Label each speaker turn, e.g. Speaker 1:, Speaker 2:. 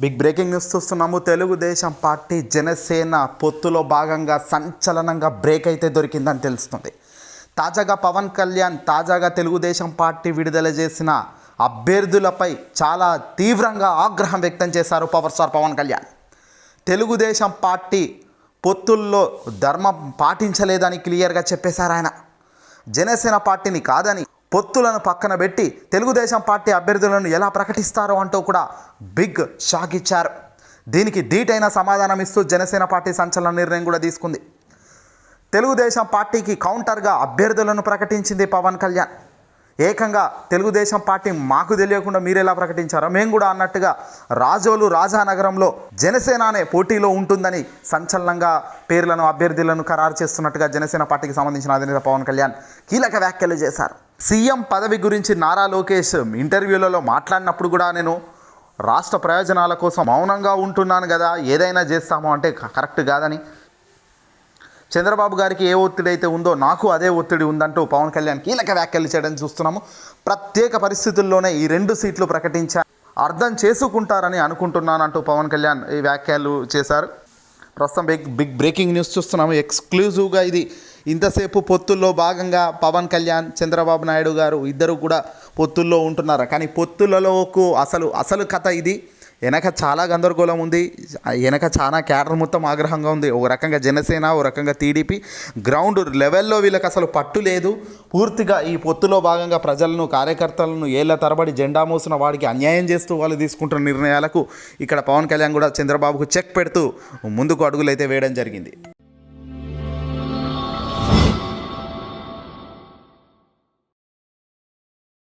Speaker 1: Big breaking news చూస్తున్నాము. Telugu Desam party Janasena పొత్తులో భాగంగా సంచలనంగా బ్రేక్ అయితే దొరికిందని తెలుస్తుంది. తాజాగా పవన్ కళ్యాణ్ తాజాగా తెలుగుదేశం పార్టీ విడుదల చేసిన అభ్యర్థులపై చాలా తీవ్రంగా ఆగ్రహం వ్యక్తం చేశారు power star Pawan Kalyan. Telugudesam party పొత్తుల్లో ధర్మం పాటించలేదని క్లియర్గా చెప్పేశారు ఆయన. జనసేన పార్టీని కాదని పొత్తులను పక్కన పెట్టి తెలుగుదేశం పార్టీ అభ్యర్థులను ఎలా ప్రకటిస్తారో అంటూ కూడా బిగ్ షాక్ ఇచ్చారు. దీనికి ధీటైన సమాధానం ఇస్తూ జనసేన పార్టీ సంచలన నిర్ణయం కూడా తీసుకుంది. తెలుగుదేశం పార్టీకి కౌంటర్గా అభ్యర్థులను ప్రకటించింది పవన్ కళ్యాణ్. ఏకంగా తెలుగుదేశం పార్టీ మాకు తెలియకుండా మీరు ఎలా ప్రకటించారో మేము కూడా అన్నట్టుగా రాజోలు రాజానగరంలో జనసేన అనే పోటీలో ఉంటుందని సంచలనంగా పేర్లను అభ్యర్థులను ఖరారు చేస్తున్నట్టుగా జనసేన పార్టీకి సంబంధించిన అధినేత పవన్ కళ్యాణ్ కీలక వ్యాఖ్యలు చేశారు. సీఎం పదవి గురించి నారా లోకేష్ ఇంటర్వ్యూలలో మాట్లాడినప్పుడు కూడా నేను రాష్ట్ర ప్రయోజనాల కోసం మౌనంగా ఉంటున్నాను కదా ఏదైనా చేస్తాము అంటే కరెక్ట్ కాదని. చంద్రబాబు గారికి ఏ ఒత్తిడి అయితే ఉందో నాకు అదే ఒత్తిడి ఉందంటూ పవన్ కళ్యాణ్ కీలక వ్యాఖ్యలు చేయడం చూస్తున్నాము. ప్రత్యేక పరిస్థితుల్లోనే ఈ రెండు సీట్లు ప్రకటించా అర్థం చేసుకుంటారని అనుకుంటున్నానంటూ పవన్ కళ్యాణ్ ఈ వ్యాఖ్యలు చేశారు. ప్రస్తుతం బిగ్ బిగ్ బ్రేకింగ్ న్యూస్ చూస్తున్నాము. ఎక్స్క్లూజివ్గా ఇది ఇంతసేపు పొత్తుల్లో భాగంగా పవన్ కళ్యాణ్ చంద్రబాబు నాయుడు గారు ఇద్దరు కూడా పొత్తుల్లో ఉంటున్నారు. కానీ పొత్తులలోకు అసలు అసలు కథ ఇది. వెనక చాలా గందరగోళం ఉంది. వెనక చాలా క్యాడర్ మొత్తం ఆగ్రహంగా ఉంది. ఒక రకంగా జనసేన ఒక రకంగా టీడీపీ. గ్రౌండ్ లెవెల్లో వీళ్ళకి అసలు పట్టు లేదు. పూర్తిగా ఈ పొత్తులో భాగంగా ప్రజలను కార్యకర్తలను ఏళ్ళ తరబడి జెండా మోసిన వాడికి అన్యాయం చేస్తూ వాళ్ళు తీసుకుంటున్న నిర్ణయాలకు ఇక్కడ పవన్ కళ్యాణ్ కూడా చంద్రబాబుకు చెక్ పెడుతూ ముందుకు అడుగులు అయితే వేయడం జరిగింది.